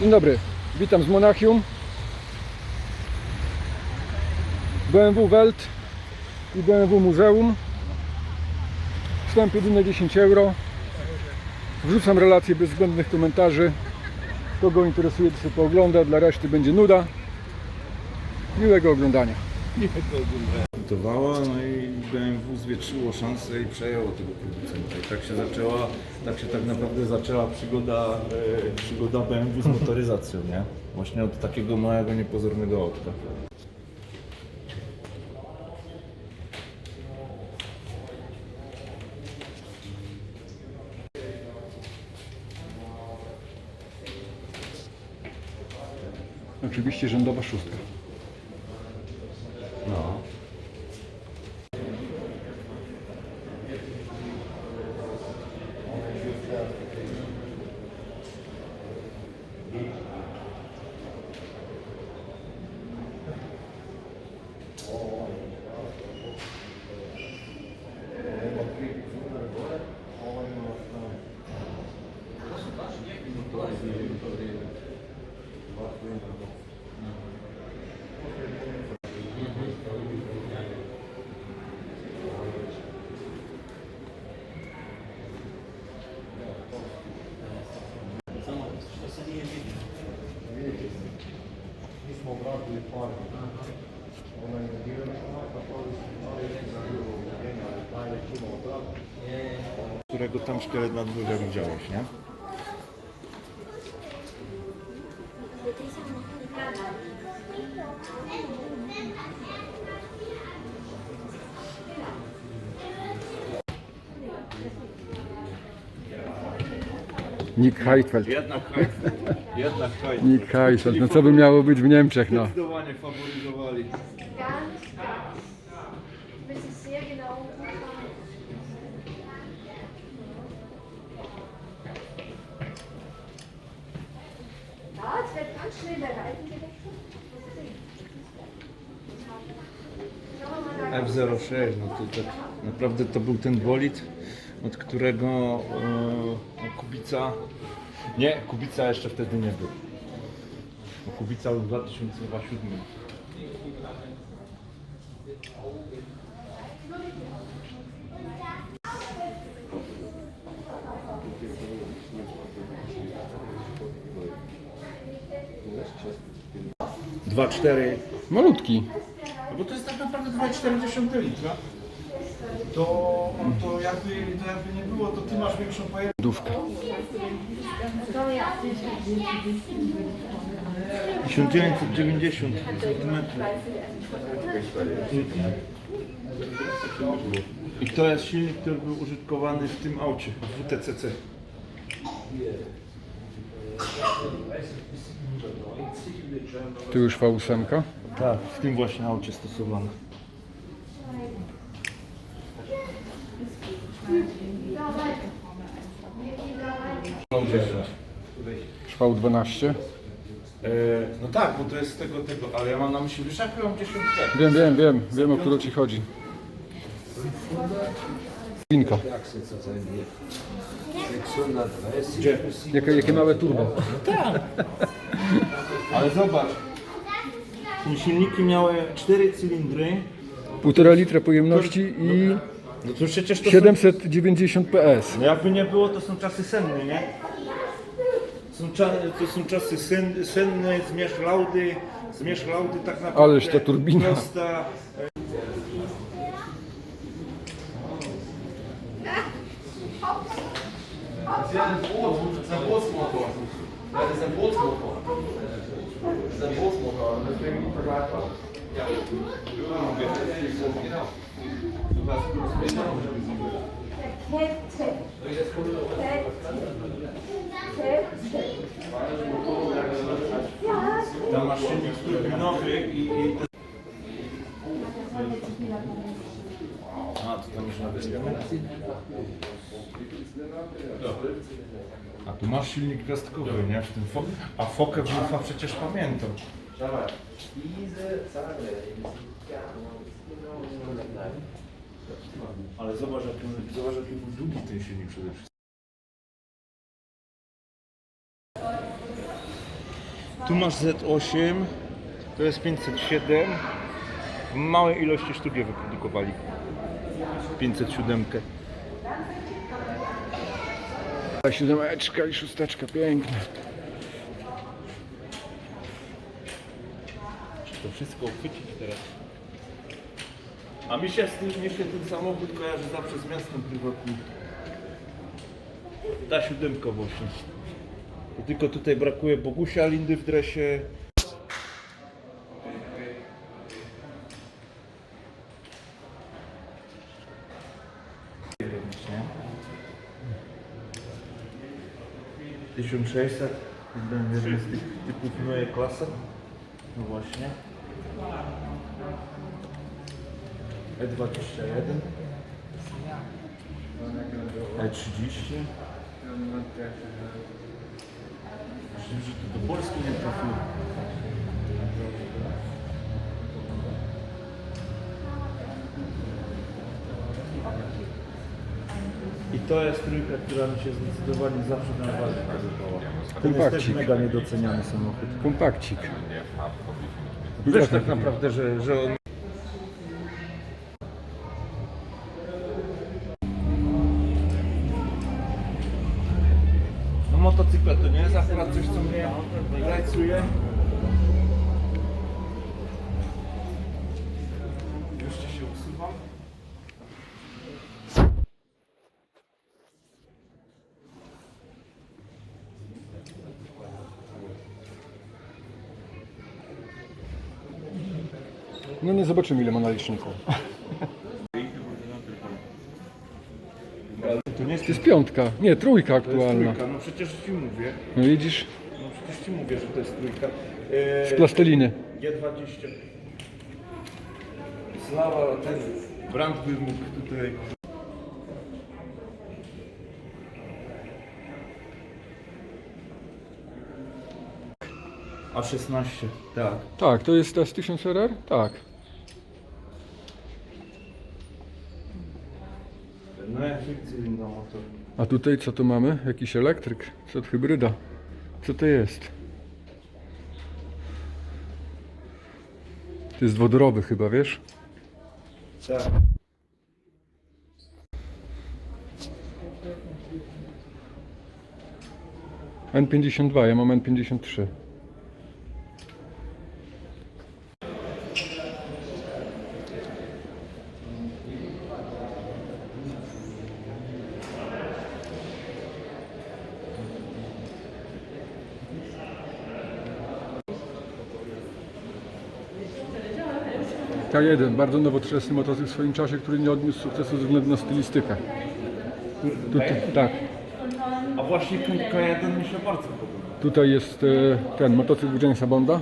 Dzień dobry, witam z Monachium. BMW Welt i BMW Muzeum. Wstęp jedynie 10 euro. Wrzucam relacje bez zbędnych komentarzy. Kogo interesuje, to sobie poogląda, dla reszty będzie nuda. Miłego oglądania. No i BMW zwietrzyło szansę i przejęło tego producenta. I tak się zaczęła, tak się tak naprawdę zaczęła przygoda, e, przygoda BMW z motoryzacją, nie? Właśnie od takiego małego, niepozornego autka. Oczywiście rzędowa szóstka. Którego tam szkielet nadbrzeża widziałeś, nie? Nick Heidfeld. Jednak Heidfeld. Jednak Heidfeld. Nick Heidfeld. No co by miało być w Niemczech, no. Zdecydowanie faworyzowali. Gar nicht. Will sich sehr genau umschauen. Ja, es wird ganz schnell der Reifen gewechselt. Schauen wir mal da. F06, no to tak naprawdę to był ten bolid, od którego e, Kubica, nie, Kubica jeszcze wtedy nie był. Bo Kubica był w 2007. Dwa cztery Malutki. no bo to jest tak naprawdę 2,4 litra. To, to, jakby, to jakby nie było, to ty masz większą pojemność. Dówka. 1990 cm. I to jest silnik, który był użytkowany w tym aucie, w WTCC. Tu już V8. Tak, w tym właśnie aucie stosowany. V12. E, no tak, bo to jest z tego, tego, ale ja mam na myśli, wiesz jak mam 10 tak. Wiem, wiem, wiem. Wiem o którą ci chodzi. Winka. Gdzie? Jakie, jakie małe turbo. Ale zobacz, te silniki miały 4 cylindry, Półtora litra pojemności i no to przecież to 790 PS. no jakby nie było, to są czasy senne, nie? Są cza, to są czasy sen, senne, zmierzch laudy, zmierzch laudy tak naprawdę Ależ ta turbina. prosta. Das ist ja ein Boot, das ist ein Bootsmotor. Ja, das ist ein Bootsmotor. Das ist ein Bootsmotor und deswegen nicht vergleichbar. Ja. Genau. Tam masz silnik i, A, tu masz silnik gwiazdkowy, nie? W tym fo a Fokę Wulfa przecież pamiętam. Ale zobacz, jaki, zobacz, jaki był długi ten silnik przede wszystkim. Tu masz Z8, to jest 507. W małej ilości sztuk je wyprodukowali. 507. Ta siódemeczka i szósteczka, piękne. To wszystko uchwycić teraz. A mi się, z tym, mi się ten samochód kojarzy zawsze z miastem prywatnym. Ta siódemka właśnie. Tylko tutaj brakuje Bogusia Lindy w dresie. Tysiąc sześćset, jeden z tych typów moje klasy. No właśnie. E21 E30 Myślę, że to do Polski nie trafiło. I to jest trójka, która mi się zdecydowanie zawsze najbardziej podobała. To jest też Kompakcik. mega niedoceniany samochód. Kompakcik. Wiesz tak naprawdę, że, że on... zobaczymy ile ma na liczniku. To nie jest To jest piątka, nie, trójka to jest aktualna. trójka, no przecież ci mówię. No widzisz, No przecież ci mówię, że to jest trójka. z Eee, plasteliny. G20. Slawa, ten brand by mógł tutaj. A 16, tak. Tak, to jest S1000 RR? Tak. No. A tutaj co tu mamy? Jakiś elektryk? Co to hybryda? Co to jest? To jest wodorowy chyba, wiesz? Tak. N52, ja mam N53. K1, bardzo nowoczesny motocykl w swoim czasie, który nie odniósł sukcesu ze względu na stylistykę. Tutaj, tak, A właśnie K1 mi się bardzo podoba. tutaj jest e, ten motocykl Jamesa Bonda.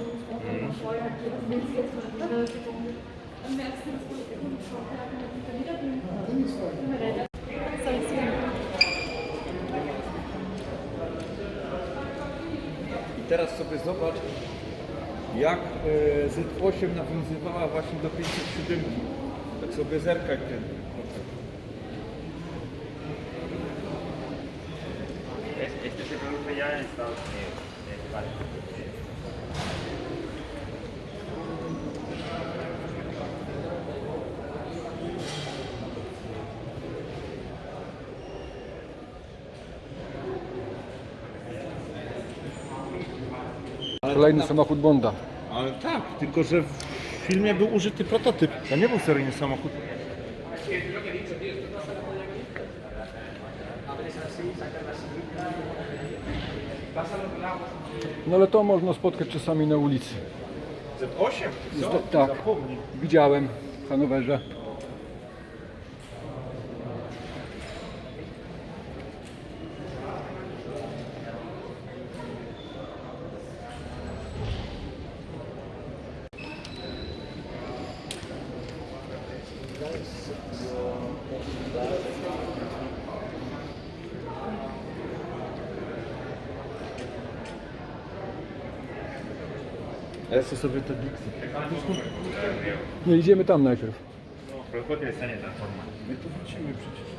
I teraz sobie zobacz, jak e, Z8 nawiązywała właśnie do 507. Tak sobie zerkaj ten. Este. Eh. Kolejny samochód Bonda. Ale tak, tylko że w filmie był użyty prototyp. To nie był seryjny samochód. No ale to można spotkać czasami na ulicy. Z8? Zda- tak, widziałem w Hanowerze. Sobie te Dixie. Nie, idziemy tam najpierw. ¿cuál te sale la forma? My tu wrócimy przecież.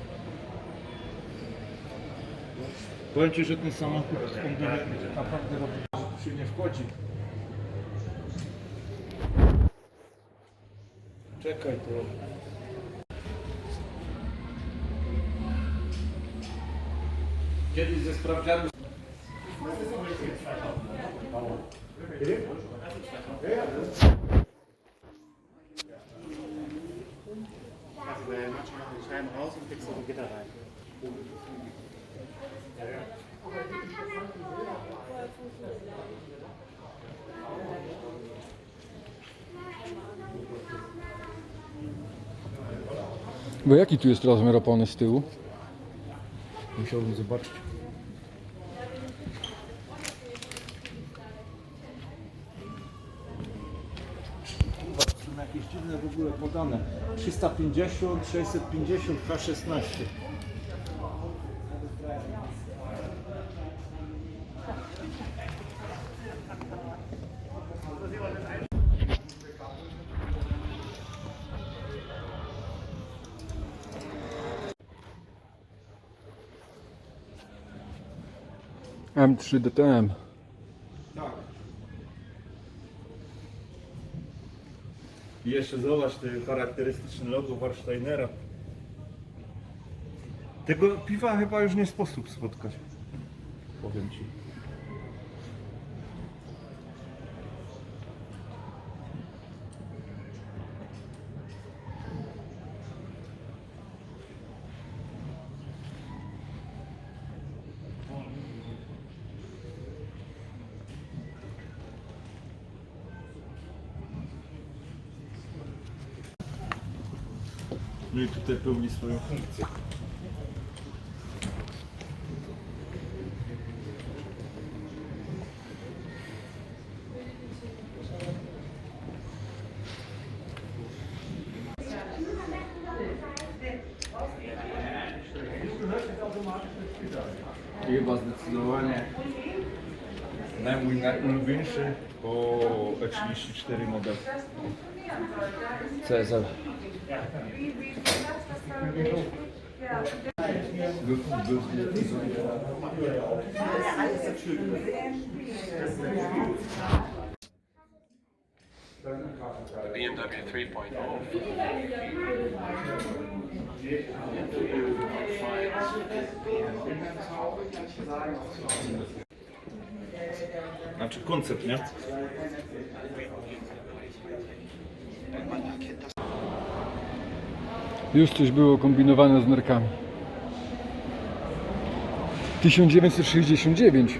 Powiem Ci, że ten samochód naprawdę robi się nie wchodzi. Czekaj to. Kiedyś ze sprawdzianu Also, äh, manche machen die Scheiben raus und kriegst so die Gitter rein. Bo jaki tu jest rozmiar opony z tyłu? musiałbym zobaczyć. Kurwa, to są jakieś dziwne w ogóle podane. 350, 650, K16. M3 DTM. Tak. I jeszcze zobacz ten charakterystyczny logo Warsteinera. Tego piwa chyba już nie sposób spotkać. Powiem ci. No i tutaj pełni swoją najmniejszy po E34 model. CSL. The BMW 3.0. Znaczy koncept, nie? Już coś było kombinowane z nerkami. 1969.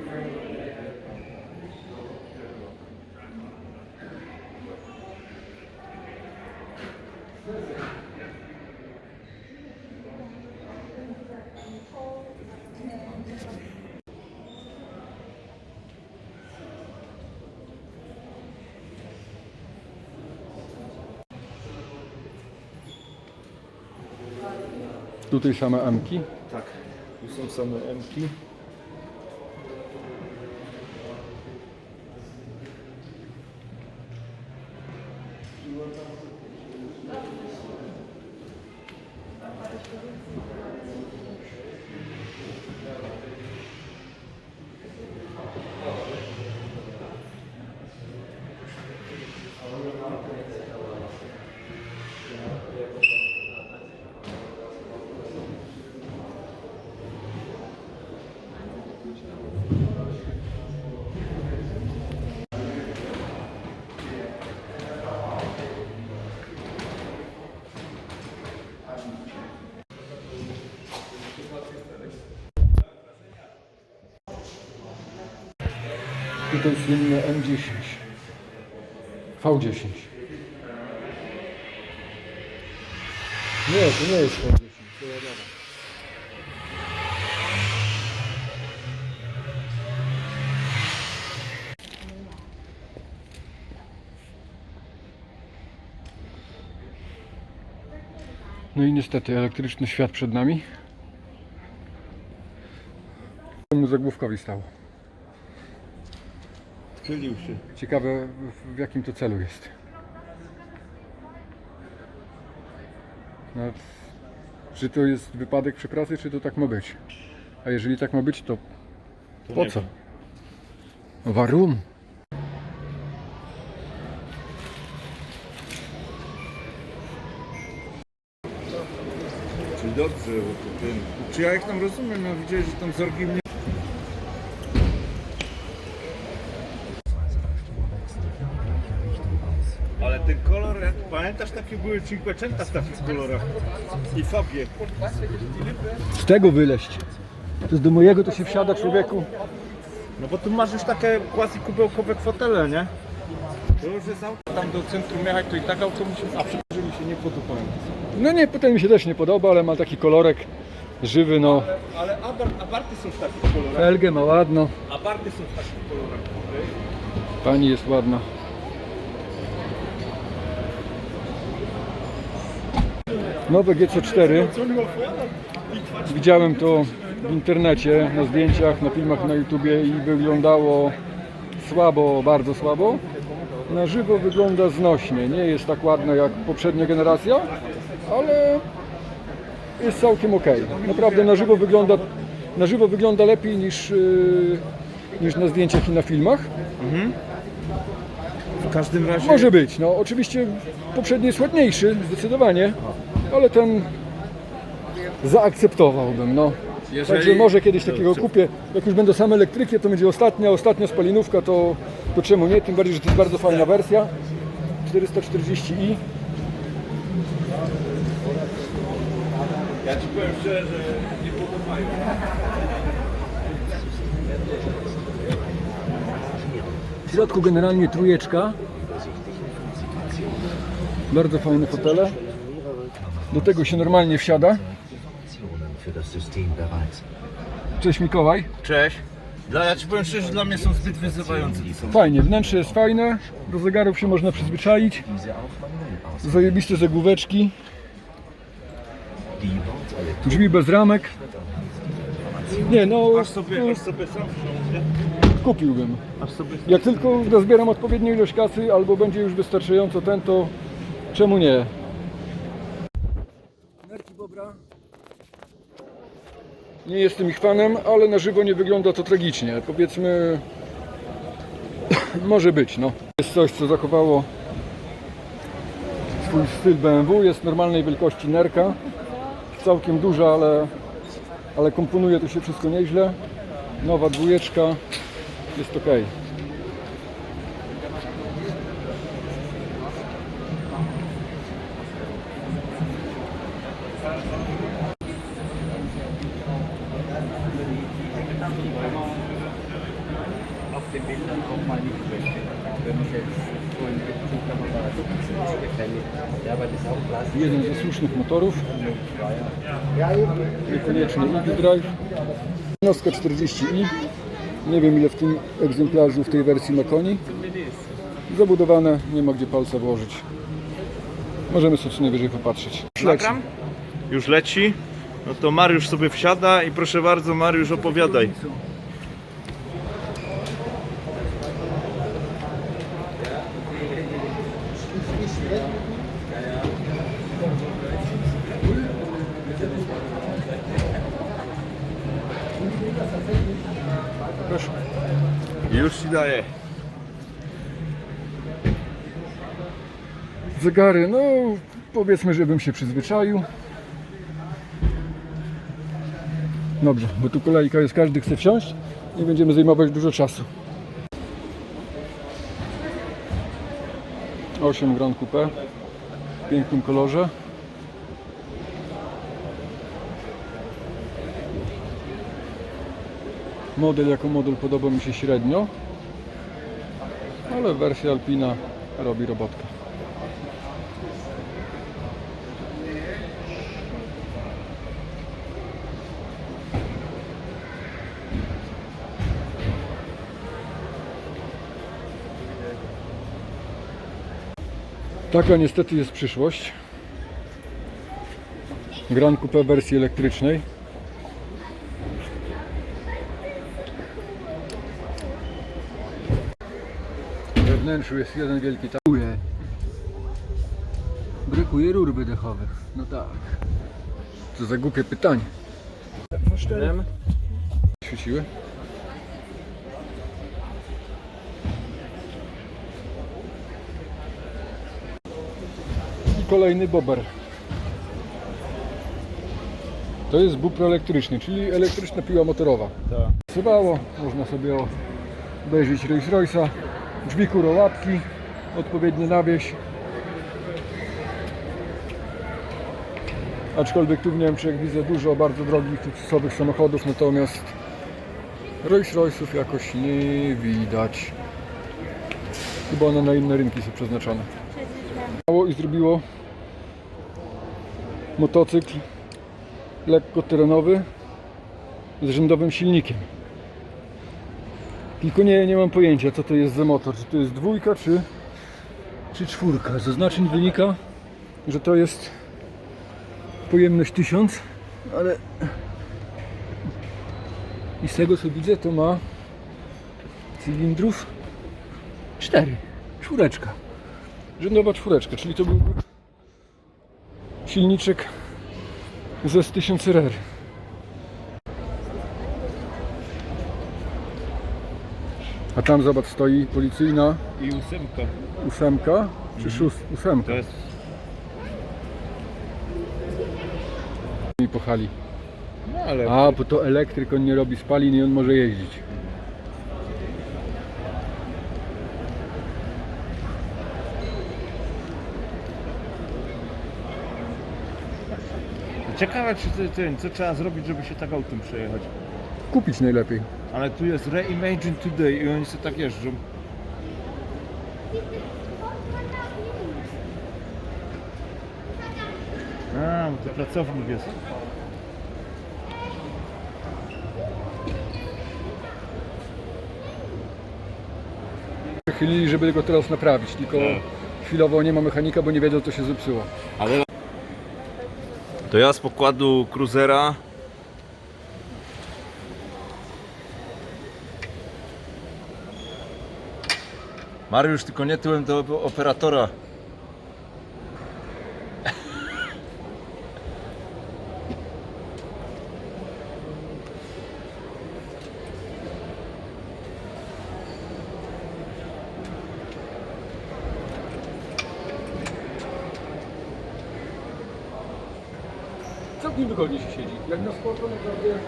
Tutaj same Emki? Tak, tu są same Emki. Thank M-ki. Tutaj słynne M10. V10. Nie, to nie jest V10. To ja dawam. No i niestety elektryczny świat przed nami. Mu zagłówkowi stało. Chylił się. Ciekawe w, jakim to celu jest. No, czy to jest wypadek przy pracy, czy to tak ma być? A jeżeli tak ma być, to po co? Warum? Czyli dobrze, bo to ten... Czy ja jak tam rozumiem, ja widziałem, że tam Zorgi mnie... pamiętasz, takie były Cinquecenta w takich kolorach. I Fabie. Z tego wyleść. To jest do mojego, to się wsiada człowieku. No bo tu masz już takie quasi kubełkowe fotele, nie? To już jest auto. Tam do centrum jechać, to i tak auto musi... A że mi się nie podobają. No nie, potem mi się też nie podoba, ale ma taki kolorek żywy, no. Ale abar- abarty są w takich kolorach. Felgę ma ładno, Abarty są w takich kolorach. pani jest ładna. Nowe GC4. Widziałem to w internecie, na zdjęciach, na filmach na YouTubie i wyglądało słabo, bardzo słabo. Na żywo wygląda znośnie. Nie jest tak ładne jak poprzednia generacja, ale jest całkiem ok. Naprawdę na żywo wygląda, na żywo wygląda lepiej niż, yy, niż na zdjęciach i na filmach. W każdym razie... Może być, no oczywiście poprzedni jest ładniejszy, zdecydowanie, ale ten zaakceptowałbym, no. Jeżeli- Także może kiedyś takiego kupię, jak już będą same elektryki, to będzie ostatnia, ostatnia spalinówka, to, to czemu nie, tym bardziej, że to jest bardzo fajna wersja, 440i. Ja ci powiem szczerze, że nie podobają. W środku generalnie trójeczka, bardzo fajne fotele, do tego się normalnie wsiada. Cześć Mikołaj. Cześć. Dla, ja ci powiem szczerze, dla mnie są zbyt wyzywające. Fajnie, wnętrze jest fajne, do zegarów się można przyzwyczaić. Zajebiste zagłóweczki, drzwi bez ramek. Nie no, Aż sobie, aż sobie sam kupiłbym. Jak tylko dozbieram odpowiednią ilość kasy albo będzie już wystarczająco ten, to czemu nie? Bobra. Nie jestem ich fanem, ale na żywo nie wygląda to tragicznie. Powiedzmy, może być, no. Jest coś, co zachowało swój styl BMW. Jest normalnej wielkości nerka. Całkiem duża, ale, ale komponuje to się wszystko nieźle. Nowa dwójeczka. Jest ok. Słusznych motorów. Niekoniecznie e-drive. Jednostka 40i. Nie wiem ile w tym egzemplarzu, w tej wersji ma koni. Zabudowane, nie ma gdzie palca włożyć. Możemy sobie co najwyżej popatrzeć. Nagram? Już leci. No to Mariusz sobie wsiada i proszę bardzo, Mariusz opowiadaj. Proszę. Już ci daję. Zegary, no powiedzmy, żebym się przyzwyczaił. Dobrze, bo tu kolejka jest, każdy chce wsiąść i będziemy zajmować dużo czasu. 8 Grand Coupe w pięknym kolorze. Model jako model podoba mi się średnio. Ale wersja Alpina robi robotkę. Taka niestety jest przyszłość. Gran Coupe wersji elektrycznej. We wnętrzu jest jeden wielki tabuje. Brakuje rur wydechowych. No tak. Co za głupie pytanie. Świeciły? Kolejny bober. To jest bupro elektryczny, czyli elektryczna piła motorowa. Tak. Sywało, można sobie obejrzeć Rolls Royce'a, drzwi kurołapki, odpowiednie nawieś. Aczkolwiek tu w Niemczech widzę dużo bardzo drogich, luksusowych samochodów, natomiast Rolls Royce'ów jakoś nie widać. Chyba one na inne rynki są przeznaczone. Mało i zrobiło motocykl lekko terenowy z rzędowym silnikiem. Tylko nie, nie mam pojęcia co to jest za motor, czy to jest dwójka, czy, czy czwórka. Z oznaczeń wynika, że to jest pojemność 1000, ale i z tego co widzę to ma cylindrów 4, czwóreczka. Rzędowa czwóreczka, czyli to byłby silniczek ze S 1000 RR. A tam zobacz stoi policyjna I ósemka. ósemka, czy szóst, ósemka. To jest I pochali. No ale A, bo to elektryk, on nie robi spalin i on może jeździć. Ciekawe czy ty, ten, co trzeba zrobić, żeby się tak autem przejechać. Kupić najlepiej. Ale tu jest Reimagine Today i oni sobie tak jeżdżą. A, bo to pracownik jest. Chylili, żeby go teraz naprawić, tylko chwilowo nie ma mechanika, bo nie wiedzą co się zepsuło. Ale... To ja z pokładu Cruzera Mariusz, tylko nie tyłem do operatora. Całkiem wygodnie się siedzi. Jak na spoko naprawdę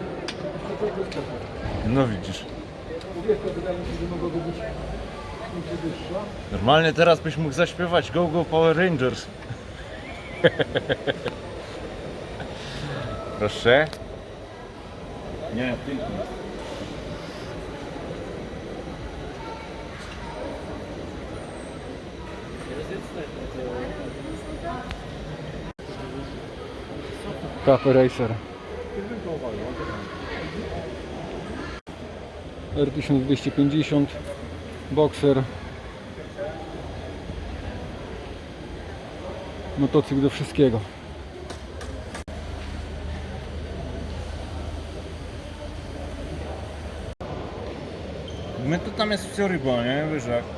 to jest spoko. No widzisz. Powiedzmy, wydaje mi się, że mogłoby być wyższa. Normalnie teraz byś mógł zaśpiewać Go Go Power Rangers. Proszę. Nie, pięknie. Cafe Racer. R1250 Boxer Motocykl do wszystkiego My to tam jest wciorybo, nie? Jak.